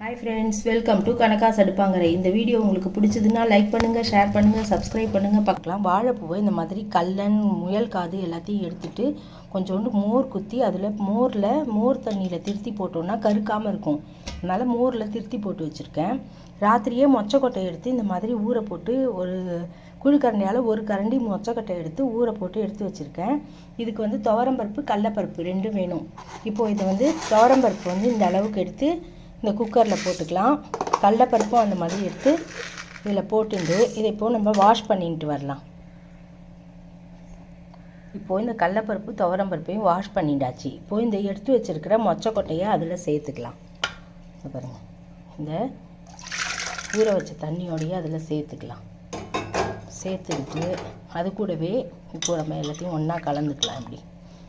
Hi friends welcome to கணக்காஸ் சடுப்பாங்கரை இந்த வீடியோ உங்களுக்கு பிடிச்சதுன்னா லைக் பண்ணுங்கள் ஷேர் பண்ணுங்கள் சப்ஸ்கிரைப் பண்ணுங்கள் பார்க்கலாம். வாழைப்பூவை இந்த மாதிரி கல்லன் முயல் காது எல்லாத்தையும் எடுத்துட்டு கொஞ்சோண்டு மோர் குத்தி அதில் மோரில் மோர் தண்ணியில் திருத்தி போட்டோன்னா கருக்காமல் இருக்கும். அதனால் மோரில் திருத்தி போட்டு வச்சுருக்கேன். ராத்திரியே மொச்சக்கொட்டை எடுத்து இந்த மாதிரி ஊற போட்டு ஒரு குழிக்கரண்டியால் ஒரு கரண்டி மொச்சக்கொட்டை எடுத்து ஊற போட்டு எடுத்து வச்சுருக்கேன். இதுக்கு வந்து துவரம்பருப்பு கடலப்பருப்பு ரெண்டும் வேணும். இப்போது இதை வந்து துவரம்பருப்பு வந்து இந்த அளவுக்கு எடுத்து இந்த குக்கரில் போட்டுக்கலாம். கடலப்பருப்பும் அந்த மாதிரி எடுத்து இதில் போட்டுண்டு இதை இப்போது நம்ம வாஷ் பண்ணிட்டு வரலாம். இப்போது இந்த கடலப்பருப்பு துவரம்பருப்பையும் வாஷ் பண்ணிட்டாச்சு. இப்போது இந்த எடுத்து வச்சுருக்கிற மொச்சக்கொட்டையை அதில் சேர்த்துக்கலாம். பாருங்கள் இந்த ஊற வச்ச தண்ணியோடையே அதில் சேர்த்துக்கலாம். சேர்த்துக்கிட்டு அது கூடவே இப்போ நம்ம எல்லாத்தையும் ஒன்றா கலந்துக்கலாம் இப்படி.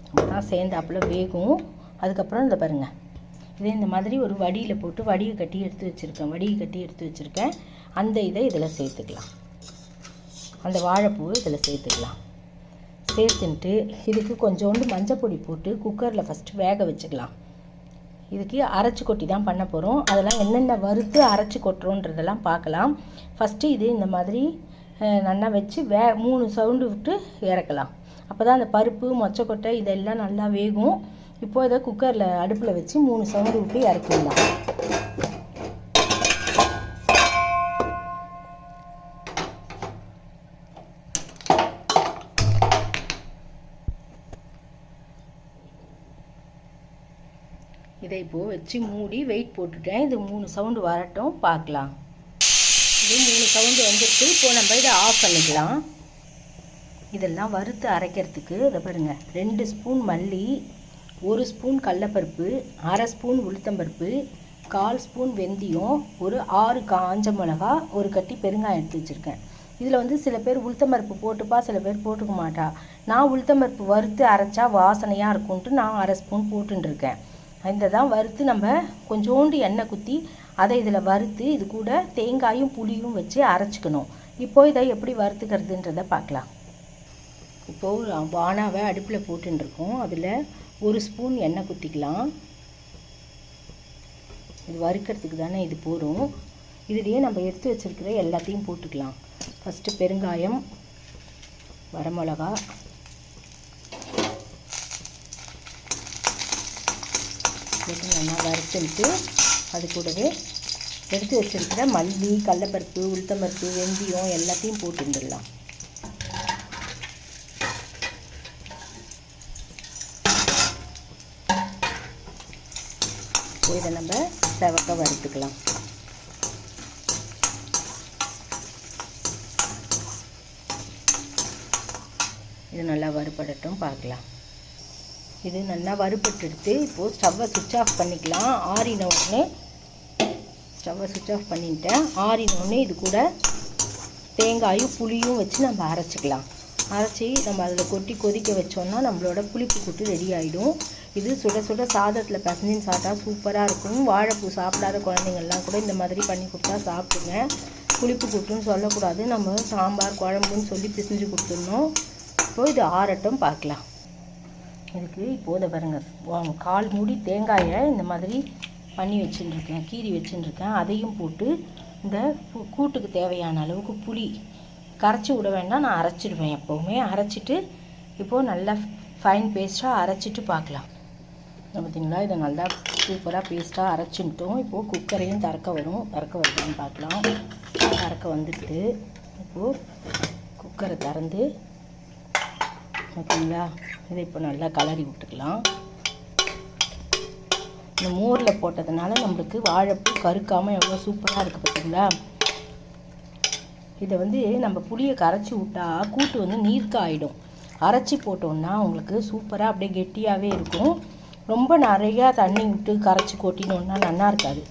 அப்போ தான் சேர்ந்தாப்புல வேகும். அதுக்கப்புறம் இந்த பாருங்கள் இதே இந்த மாதிரி ஒரு வடியில் போட்டு வடியை கட்டி எடுத்து வச்சுருக்கேன். வடியை கட்டி எடுத்து வச்சுருக்கேன். அந்த இதை இதில் சேர்த்துக்கலாம். அந்த வாழைப்பூவை இதில் சேர்த்துக்கலாம். சேர்த்துன்ட்டு இதுக்கு கொஞ்சோண்டு மஞ்சள் பொடி போட்டு குக்கரில் ஃபஸ்ட்டு வேக வச்சுக்கலாம். இதுக்கு அரைச்சி கொட்டி தான் பண்ண போகிறோம் அதெல்லாம் என்னென்ன வறுத்து அரைச்சி கொட்டுறோன்றதெல்லாம் பார்க்கலாம். ஃபஸ்ட்டு இது இந்த மாதிரி நல்லா வச்சு வே மூணு சவுண்டு விட்டு இறக்கலாம். அப்போ தான் அந்த பருப்பு மொச்சக்கொட்டை இதெல்லாம் நல்லா வேகும். இப்போ இதை குக்கரில் அடுப்பில் வச்சு மூணு சவுண்டு விட்டு இறக்கிடலாம் இதை இப்போது வச்சு மூடி வெயிட் போட்டுட்டேன். இது மூணு சவுண்டு வரட்டும் பார்க்கலாம். இது மூணு சவுண்டு வந்துட்டு இப்போ நம்ம இதை ஆஃப் பண்ணிக்கலாம். இதெல்லாம் வறுத்து அரைக்கிறதுக்கு இதை பாருங்க ரெண்டு ஸ்பூன் மல்லி ஒரு ஸ்பூன் கடலப்பருப்பு அரை ஸ்பூன் உளுத்தம்பருப்பு கால் ஸ்பூன் வெந்தயம் ஒரு ஆறு காஞ்ச மிளகா ஒரு கட்டி பெருங்காயம் எடுத்து வச்சுருக்கேன். இதில் வந்து சில பேர் உளுத்தம்பருப்பு போட்டுப்பா சில பேர் போட்டுக்க மாட்டா. நான் உளுத்தம்பருப்பு வறுத்து அரைச்சா வாசனையாக இருக்கும்ன்ட்டு நான் அரை ஸ்பூன் போட்டுருக்கேன் இந்த தான் வறுத்து நம்ம கொஞ்சோண்டு எண்ணெய் குத்தி அதை இதில் வறுத்து இது கூட தேங்காயும் புளியும் வச்சு அரைச்சிக்கணும். இப்போ இதை எப்படி வறுத்துக்கிறதுன்றதை பார்க்கலாம். இப்போது வானாவை அடுப்பில் போட்டுருக்கோம் அதில் ஒரு ஸ்பூன் எண்ணெய் குத்திக்கலாம். இது வறுக்கிறதுக்கு தானே இது போகும் இதுலேயே நம்ம எடுத்து வச்சிருக்கிற எல்லாத்தையும் போட்டுக்கலாம். ஃபஸ்ட்டு பெருங்காயம் வரமிளகா போட்டு நல்லா வறுத்துட்டு அது கூடவே எடுத்து வச்சிருக்கிற மல்லி கடலப்பருப்பு உளுத்தம்பருப்பு வெந்தயம் எல்லாத்தையும் போட்டுடலாம் இதை நம்ம செவக்க வறுத்துக்கலாம். இது நல்லா வறுபடட்டும் பார்க்கலாம். இது நல்லா வறுபட்டுடுத்து இப்போது ஸ்டவ்வை சுவிட்ச் ஆஃப் பண்ணிக்கலாம். ஆறின உடனே ஸ்டவ்வை சுவிட்ச் ஆஃப் பண்ணிட்டேன். ஆறின உடனே இது கூட தேங்காயும் புளியும் வச்சு நம்ம அரைச்சிக்கலாம். அரைச்சி நம்ம அதில் கொட்டி கொதிக்க வச்சோம்னா நம்மளோட புளிப்பு கூட்டு ரெடி ஆகிடும் இது சுட சுட சாதத்தில் பசஞ்சின்னு சாப்பிட்டா சூப்பராக இருக்கும். வாழைப்பூ சாப்பிடாத குழந்தைங்கள்லாம் கூட இந்த மாதிரி பண்ணி கொடுத்தா சாப்பிடுங்க. புளிப்பு கூட்டுன்னு சொல்லக்கூடாது. நம்ம சாம்பார் குழம்புன்னு சொல்லி பிசைஞ்சு கொடுத்துடணும். இப்போது இது ஆறட்டும் பார்க்கலாம். இதுக்கு இப்போது பாருங்க. கால் மூடி தேங்காயை இந்த மாதிரி பண்ணி வச்சுட்டுருக்கேன். கீறி வச்சுட்டுருக்கேன். அதையும் போட்டு இந்த கூட்டுக்கு தேவையான அளவுக்கு புளி கரைச்சி விட வேண்டாம் நான் அரைச்சிடுவேன் எப்போவுமே. அரைச்சிட்டு இப்போது நல்லா ஃபைன் பேஸ்ட்டாக அரைச்சிட்டு பார்க்கலாம். பார்த்தீங்களா? இதை நல்லா சூப்பராக பேஸ்ட்டாக அரைச்சிட்டோம். இப்போது குக்கரையும் திறக்க வரும். திறக்க வருதான்னு பார்க்கலாம். திறக்க வந்துட்டு இப்போது குக்கரை திறந்து ஓகேங்களா இதை இப்போ நல்லா கலரி விட்டுக்கலாம். இந்த மோரில் போட்டதுனால நம்மளுக்கு வாழைப்பூ கருக்காமல் எவ்வளோ சூப்பராக இருக்குது பார்த்தீங்களா? இதை வந்து நம்ம புளியை கரைச்சி விட்டா கூட்டு வந்து நீர்க்காயிடும். அரைச்சி போட்டோம்னா உங்களுக்கு சூப்பராக அப்படியே கெட்டியாகவே இருக்கும். ரொம்ப நிறையா தண்ணி விட்டு கரைச்சி கொட்டினோன்னா நல்லா இருக்காது.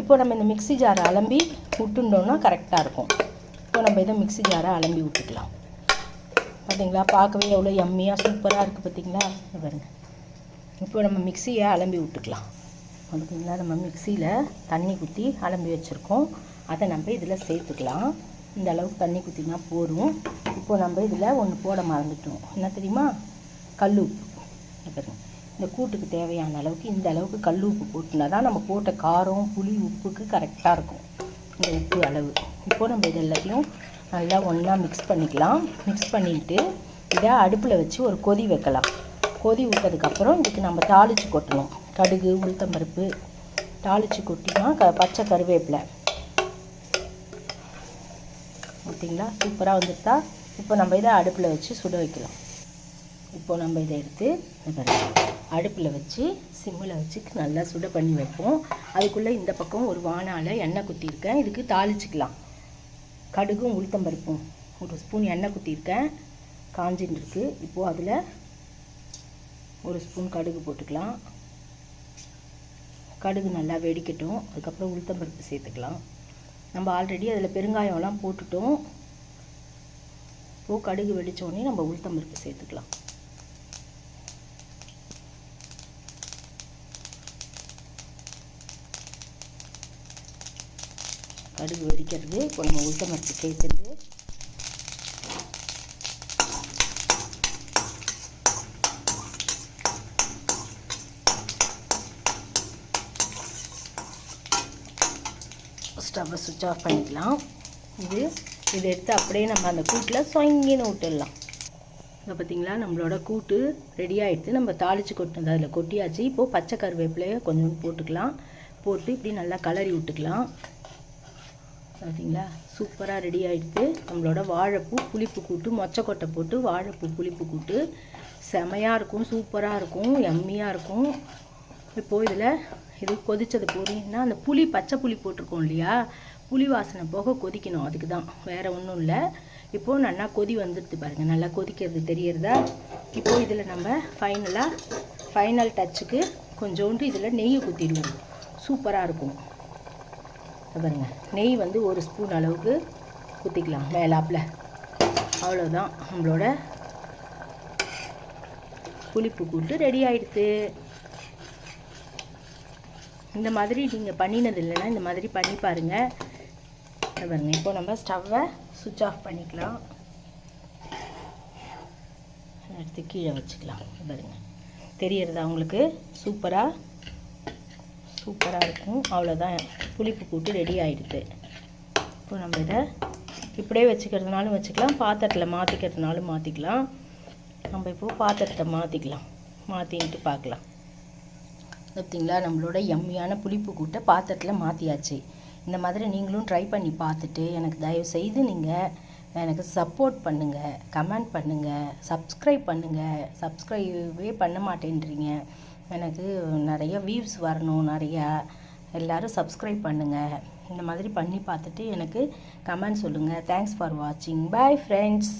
இப்போ நம்ம இந்த மிக்ஸி ஜாரை அலம்பி விட்டுட்டோம்னா கரெக்டாக இருக்கும். இப்போ நம்ம இதை மிக்ஸி ஜாரை அலம்பி விட்டுக்கலாம். பார்த்தீங்களா பார்க்கவே எவ்வளோ எம்மியாக சூப்பராக இருக்குது பார்த்தீங்களா வருங்க பாருங்க. இப்போ நம்ம மிக்சியை அலம்பி விட்டுக்கலாம். பார்த்தீங்களா நம்ம மிக்சியில் தண்ணி ஊற்றி அலம்பி வச்சுருக்கோம். அதை நம்ம இதில் சேர்த்துக்கலாம். இந்த அளவுக்கு தண்ணி குத்தினா போதும். இப்போ நம்ம இதில் ஒன்று போட மறந்துட்டோம். என்ன தெரியுமா? கல் உப்பு. பாருங்க. இந்த கூட்டுக்கு தேவையான அளவுக்கு இந்த அளவுக்கு கல் உப்பு போட்டுனா தான் நம்ம போட்ட காரம் புளி உப்புக்கு கரெக்டாக இருக்கும். இந்த உப்பு அளவு. இப்போது நம்ம இது எல்லாத்தையும் நல்லா ஒன்றா மிக்ஸ் பண்ணிக்கலாம். மிக்ஸ் பண்ணிவிட்டு இதை அடுப்பில் வச்சு ஒரு கொதி வைக்கலாம். கொதி விட்டதுக்கப்புறம் இதுக்கு நம்ம தாளித்து கொட்டணும். கடுகு உளுத்தம்பருப்பு தாளித்து கொட்டினா க பச்சை கருவேப்பிலை. பார்த்தீங்களா சூப்பராக வந்துட்டா. இப்போ நம்ம இதை அடுப்பில் வச்சு சுட வைக்கலாம். இப்போ நம்ம இதை எடுத்து அடுப்பில் வச்சு சிம்மில் வச்சு நல்லா சுட பண்ணி வைப்போம். அதுக்குள்ளே இந்த பக்கம் ஒரு வானால் எண்ணெய் குத்திருக்கேன் இதுக்கு தாளிச்சிக்கலாம். கடுகும் உளுத்தம்பருப்பும் ஒரு ஸ்பூன் எண்ணெய் குத்திருக்கேன் காஞ்சின்னு இருக்குது இப்போது அதில் ஒரு ஸ்பூன் கடுகு போட்டுக்கலாம். கடுகு நல்லா வெடிக்கட்டும். அதுக்கப்புறம் உளுத்தம்பருப்பு சேர்த்துக்கலாம். நம்ம ஆல்ரெடி அதில் பெருங்காயம்லாம் போட்டுட்டோம். இப்போது கடுகு வெடித்தோடனே நம்ம உளுத்தம்பருப்பு சேர்த்துக்கலாம். கடுகு வெடிக்கிறது இப்போ நம்ம உளுத்தம்பருப்பு சேர்த்துட்டு ஸ்டவ்வை சுவிட்ச் ஆஃப் பண்ணிக்கலாம். இது இதை எடுத்து அப்படியே நம்ம அந்த கூட்டில் சொங்கின்னு விட்டுடலாம். இதை பார்த்தீங்களா நம்மளோட கூட்டு ரெடி ஆகிடுது நம்ம தாளித்து கொட்டினது அதில் கொட்டியாச்சு. இப்போது பச்சை கருவேப்பிலையை கொஞ்சம் போட்டுக்கலாம். போட்டு இப்படி நல்லா கலரி விட்டுக்கலாம். பார்த்தீங்களா சூப்பராக ரெடி ஆகிடுது நம்மளோட வாழைப்பூ புளிப்பு கூட்டு மொச்சக்கொட்டை போட்டு வாழைப்பூ புளிப்பு கூட்டு. செமையாக இருக்கும் சூப்பராக இருக்கும் எம்மியாக இருக்கும். இப்போது இதில் இது கொதித்தது போறீங்கன்னா அந்த புளி பச்சை புளி போட்டிருக்கோம் இல்லையா? புளி வாசனை போக கொதிக்கணும். அதுக்கு தான் வேறு ஒன்றும் இல்லை. இப்போது நல்லா கொதி வந்துடுது பாருங்கள் நல்லா கொதிக்கிறது தெரியறதா? இப்போது இதில் நம்ம ஃபைனலாக ஃபைனல் டச்சுக்கு கொஞ்சோண்டு இதில் நெய்யை குத்திடுவோம் சூப்பராக இருக்கும். பாருங்க. நெய் வந்து ஒரு ஸ்பூன் அளவுக்கு ஊற்றிக்கலாம் மேலாப்பில். அவ்வளோதான் நம்மளோட புளிப்பு கூட்டு ரெடி ஆயிடுது. இந்த மாதிரி நீங்கள் பண்ணினது இல்லைன்னா இந்த மாதிரி பண்ணி பாருங்கள் பாருங்கள் இப்போ நம்ம ஸ்டவ்வை சுவிட்ச் ஆஃப் பண்ணிக்கலாம். எடுத்து கீழே வச்சுக்கலாம். பாருங்க. தெரியறதா உங்களுக்கு? சூப்பராக சூப்பராக இருக்கும். அவ்வளோதான் புளிப்பு கூட்டு ரெடி ஆகிடுது இப்போ நம்ம இதை இப்படியே வச்சுக்கிறதுனாலும் வச்சுக்கலாம். பாத்திரத்தில் மாற்றிக்கிறதுனாலும் மாற்றிக்கலாம் நம்ம இப்போது பாத்திரத்தை மாற்றிக்கலாம் மாற்றின்ட்டு பார்க்கலாம். பார்த்தீங்களா நம்மளோட எம்மியான புளிப்பு கூட்டை பாத்திரத்தில் மாற்றியாச்சு இந்த மாதிரி நீங்களும் ட்ரை பண்ணி பார்த்துட்டு எனக்கு தயவு செய்து நீங்கள் எனக்கு சப்போர்ட் பண்ணுங்கள் கமெண்ட் பண்ணுங்கள் சப்ஸ்கிரைப் பண்ணுங்கள் சப்ஸ்கிரைபே பண்ண மாட்டேன்றீங்க. எனக்கு நிறைய வியூஸ் வரணும் நிறையா எல்லோரும் சப்ஸ்கிரைப் பண்ணுங்கள் இந்த மாதிரி பண்ணி பார்த்துட்டு எனக்கு கமெண்ட் சொல்லுங்கள் தேங்க்ஸ் ஃபார் வாட்சிங் பாய் ஃப்ரெண்ட்ஸ்